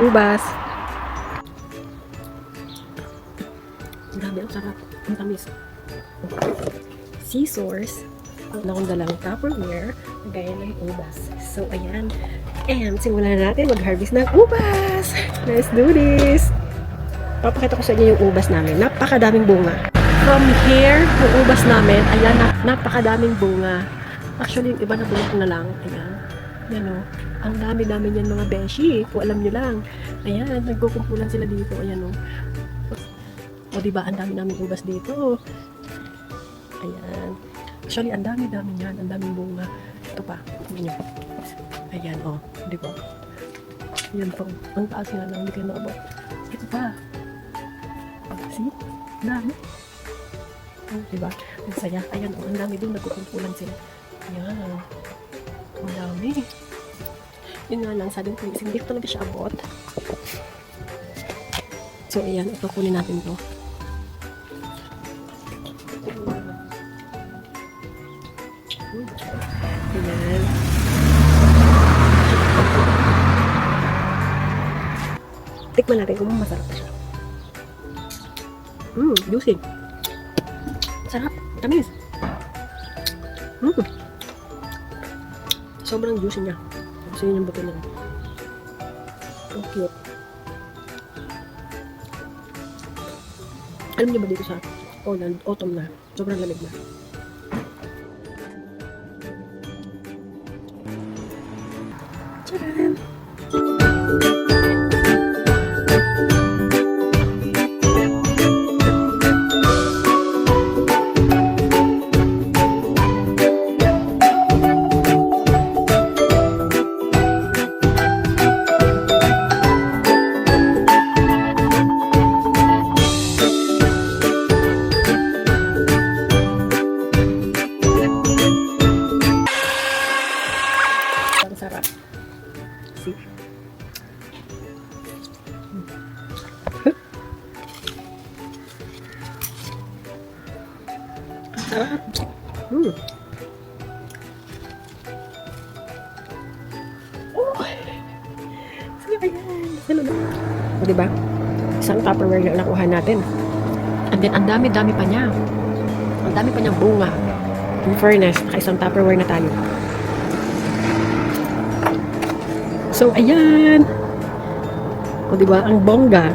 ubas. Dami, ang sarap. Ang tamis. Scissors. Ang akong dalang Tupperware. Gaya ng ubas. So, ayan. And, simulan na natin mag-harvest ng ubas. Let's do this. Papakita ko sa inyo yung ubas namin. Napakadaming bunga. From here, yung ubas namin, ayan, nap- napakadaming bunga. Actually, yung iba na bulok na lang. Ayan. Yan o. Ang dami-dami niyan mga beshi. Kung alam nyo lang. Ayan, nagkukumpulan sila dito. Ayan o. O, diba? Ang dami namin ubas dito. Ayan. Actually, ang dami-dami niyan. Ang daming bunga. Ito pa. Nyo. Ayan, o. Di ba? Yan po. Ang taas nga lang. Hindi kayo maabot. Ito pa. Oh, see? Dami. Oh, diba? Ang saya. Ayan, o. Ang dami doon. Nagkukumpulan sila. Ayan. Ang dami. Yun nga lang, sabi ko, hindi ko talaga siya abot. So, ayan, ito kunin natin to. Ayan. Tikman natin kung masarap siya. Mmm, juicy. Sarap. Tamis. Mmm. Sobrang juicy niya. Gusto niyo yung buto niya. Ang cute. Alam niyo ba dito sa Poland, autumn na, sobrang lamig na. Tcharam! Mm. Oh! Sige ba yan? Ano na? O, diba? Isang Tupperware na nakuha natin. And then, ang dami-dami pa niya. Ang dami pa niyang bunga. In fairness, naka isang Tupperware na tayo. So, ayan. O, diba? Ang bongga.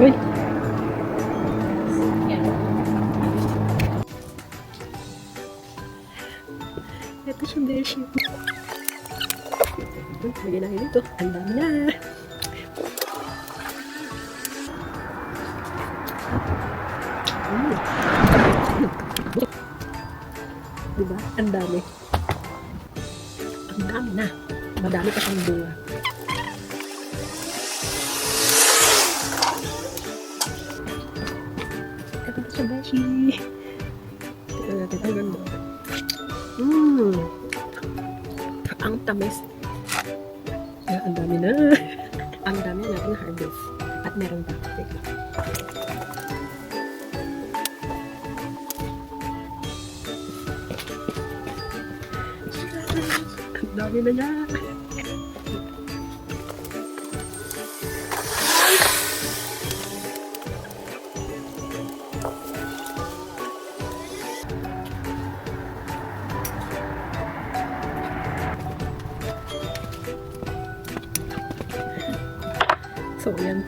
Uy. Beshi. Lagyan natin dito. Ang dami na. Mm. Diba? Ang dami. Ang dami na. Madami pa siyang bunga. Ito na siya, Beshi. Tignan natin. Ang ganda. Mmm. Ang tamis. Ah, ang dami na. ang dami na natin harvest. At meron pa. Teka. Ang dami na niya. So, yan.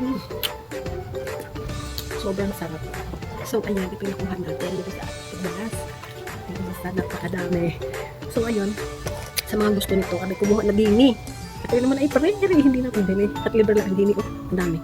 Mm. Sobrang sarap. So, ayan, ito yung nakuha natin dito sa Tibalas. Ayan, basta napakadami. So, ayun, sa mga gusto nito, kami kumuha na dini. Ito yun naman ay pare, hindi na pambili. At libre lang ang dini. Oh, ang dami.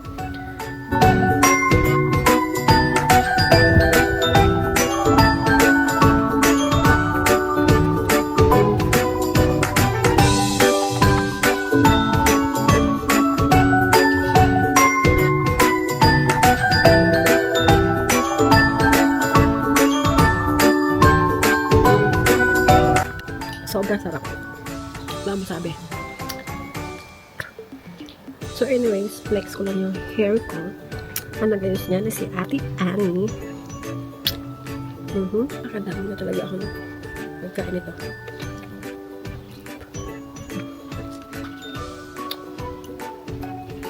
Sarap. Mo sabi. So anyways, flex ko lang yung hair ko. Ang nagayos niya na si Ate Annie. Mhm. Nakadami na talaga ako ng nagkain ito.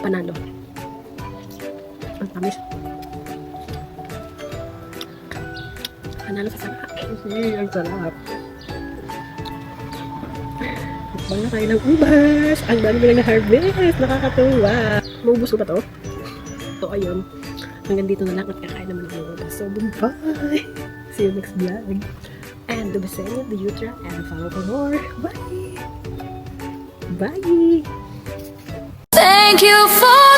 Panalo. Ang tamis. Panalo sa sarap. Ang sarap. Na tayo ng ubas. Ang dami mo na harvest. Nakakatuwa. Maubos ko ba to? So, ayun. Hanggang dito na lang at kakain naman ng ubas. So, bye! See you next vlog. And the same with the Yutra and follow for more. Bye! Bye! Thank you for